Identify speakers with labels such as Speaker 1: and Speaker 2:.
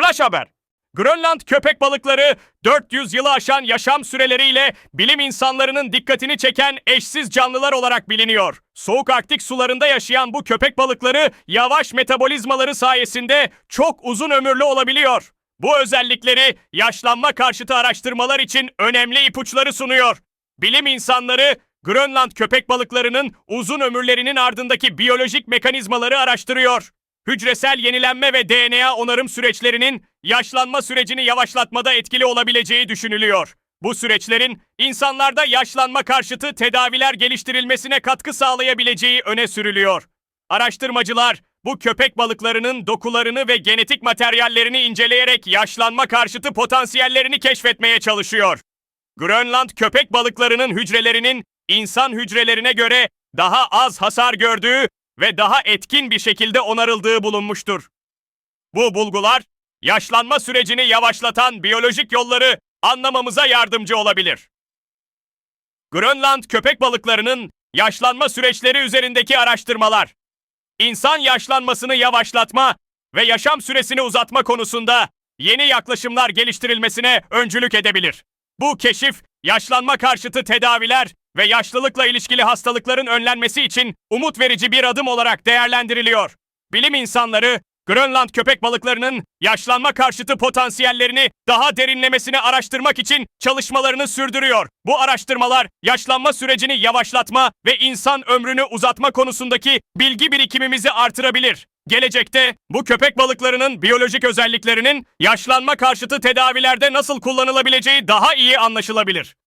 Speaker 1: Flash haber. Grönland köpek balıkları 400 yılı aşan yaşam süreleriyle bilim insanlarının dikkatini çeken eşsiz canlılar olarak biliniyor. Soğuk Arktik sularında yaşayan bu köpek balıkları yavaş metabolizmaları sayesinde çok uzun ömürlü olabiliyor. Bu özellikleri yaşlanma karşıtı araştırmalar için önemli ipuçları sunuyor. Bilim insanları Grönland köpek balıklarının uzun ömürlerinin ardındaki biyolojik mekanizmaları araştırıyor. Hücresel yenilenme ve DNA onarım süreçlerinin yaşlanma sürecini yavaşlatmada etkili olabileceği düşünülüyor. Bu süreçlerin insanlarda yaşlanma karşıtı tedaviler geliştirilmesine katkı sağlayabileceği öne sürülüyor. Araştırmacılar bu köpek balıklarının dokularını ve genetik materyallerini inceleyerek yaşlanma karşıtı potansiyellerini keşfetmeye çalışıyor. Grönland köpek balıklarının hücrelerinin insan hücrelerine göre daha az hasar gördüğü ve daha etkin bir şekilde onarıldığı bulunmuştur. Bu bulgular yaşlanma sürecini yavaşlatan biyolojik yolları anlamamıza yardımcı olabilir. Grönland köpek balıklarının yaşlanma süreçleri üzerindeki araştırmalar, insan yaşlanmasını yavaşlatma ve yaşam süresini uzatma konusunda yeni yaklaşımlar geliştirilmesine öncülük edebilir. Bu keşif, yaşlanma karşıtı tedaviler ve yaşlılıkla ilişkili hastalıkların önlenmesi için umut verici bir adım olarak değerlendiriliyor. Bilim insanları, Grönland köpek balıklarının yaşlanma karşıtı potansiyellerini daha derinlemesine araştırmak için çalışmalarını sürdürüyor. Bu araştırmalar yaşlanma sürecini yavaşlatma ve insan ömrünü uzatma konusundaki bilgi birikimimizi artırabilir. Gelecekte bu köpek balıklarının biyolojik özelliklerinin yaşlanma karşıtı tedavilerde nasıl kullanılabileceği daha iyi anlaşılabilir.